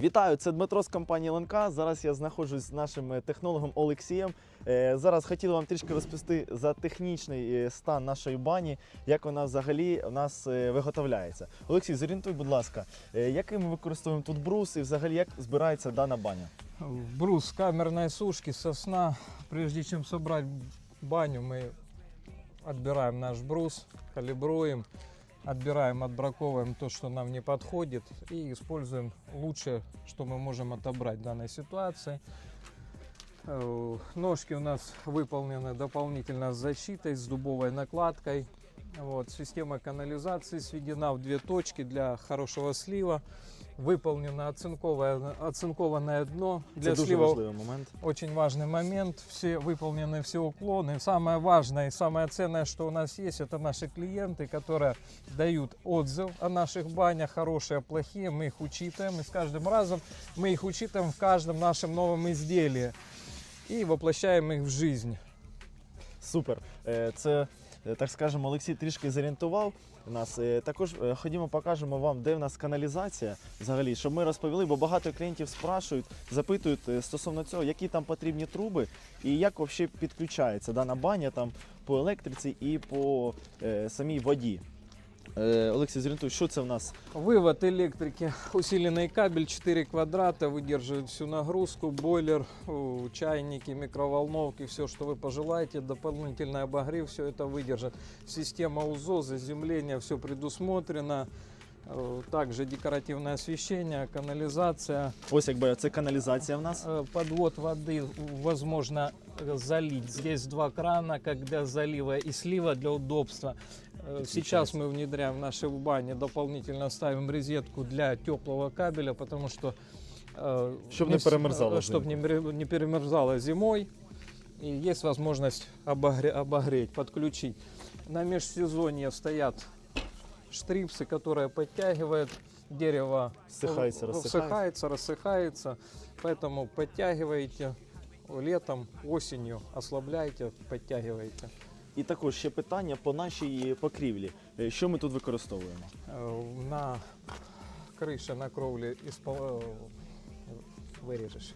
Вітаю, це Дмитро з компанії ЛНК. Зараз я знаходжусь з нашим е, технологом Олексієм. Е, Зараз хотіли вам трішки розповісти за технічний е, стан нашої бані, як вона взагалі у нас виготовляється. Олексій, зорієнтуй, будь ласка, який ми використовуємо тут брус і взагалі як збирається дана баня? Брус камерной сушки, сосна. Прежде чем собрать баню, мы отбираем наш брус, калибруем, отбираем, отбраковываем то, что нам не подходит и используем лучшее, что мы можем отобрать в данной ситуации. Э, Ножки у нас выполнены дополнительно с защитой, с дубовой накладкой. Вот, система канализации сведена в две точки для хорошего слива. Выполнено оцинковое, оцинкованное дно Це для дуже слива важливий момент. очень важный момент. Все выполнены все уклоны. Самое важное и самое ценное, что у нас есть, это наши клиенты, которые дают отзыв о наших банях, хорошие, плохие. Мы их учитываем, и с каждым разом мы их учитываем в каждом нашем новом изделии и воплощаем их в жизнь. Супер. Це, е, так скажемо, Олексій трішки зорієнтував нас. Е, Також е, ходімо, покажемо вам, де в нас каналізація взагалі, щоб ми розповіли, бо багато клієнтів спрашують, запитують е, стосовно цього, які там потрібні труби і як взагалі підключається дана баня там по електриці і по е, самій воді. Е, Олексій, зорієнтуй, що це в нас? Вывод электрики. Усиленный кабель 4 квадрата выдерживает всю нагрузку. Бойлер, у, чайники, микроволновки, все, что вы пожелаете. Дополнительный обогрев, все это выдержит. Система УЗО, заземление, все предусмотрено. Э, Также декоративное освещение, канализация. Ось якби це каналізація в нас. Э, Подвод воды возможно э, залить. Здесь два крана, как для залива и слива для удобства. Э, Сейчас мы внедряем в нашей бане, дополнительно ставим розетку для теплого кабеля, потому что э, Чтоб не вс- перемерзало э, Чтоб не, мре- не перемерзало зимой. И есть возможность обогре- обогреть, подключить. На межсезонье стоят штрипсы, которые подтягивают дерево. Всыхается, в- рассыхается. всыхается, рассыхается. Поэтому подтягиваете летом, осенью, ослабляйте, подтягиваете. І також ще питання по нашій покрівлі. Е, Що ми тут використовуємо? Э, На крыше, на кровле испол... э, вырежешь.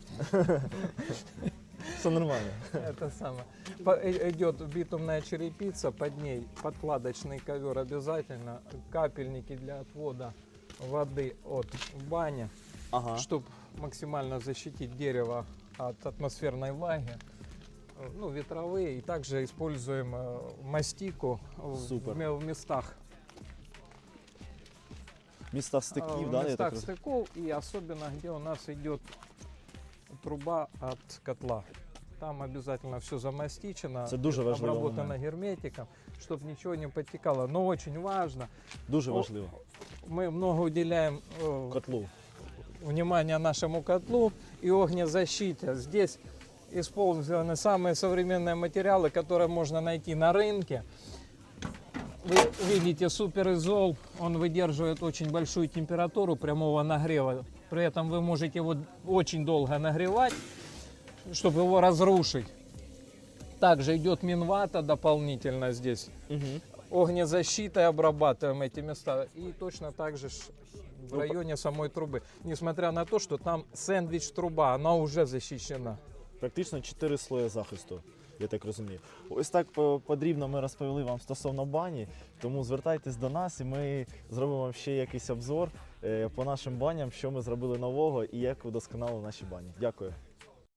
Все нормально. Это самое. По- э, Идет битумная черепица, под ней подкладочный ковер обязательно, капельники для отвода воды от бани, Ага. чтобы максимально защитить дерево от атмосферной влаги. Э, Ну, ветровые. И также используем э, мастику в- Супер. в ме- в местах Міста А, стиків, в да, я местах так розумію? стыков и особенно где у нас идет труба от котла. Там обязательно все замастичено, Це дуже важливий обработано момент. герметиком, чтобы ничего не подтекало. Но очень важно, Дуже О, важливо. мы много уделяем э, Котлу. внимания нашему котлу и огнезащите. Здесь использованы самые современные материалы, которые можно найти на рынке. Вы видите суперизол, он выдерживает очень большую температуру прямого нагрева. При этом вы можете его очень долго нагревать, чтобы его разрушить. Также идет минвата дополнительно здесь. Угу. Огнезащитой обрабатываем эти места. И точно так же в районе самой трубы. Несмотря на то, что там сэндвич труба, она уже защищена. Практично 4 слої захисту, я так розумію. Ось так по- подрібно ми розповіли вам стосовно бані, тому звертайтесь до нас і ми зробимо ще якийсь обзор е, по нашим баням, що ми зробили нового і як удосконали наші бані. Дякую.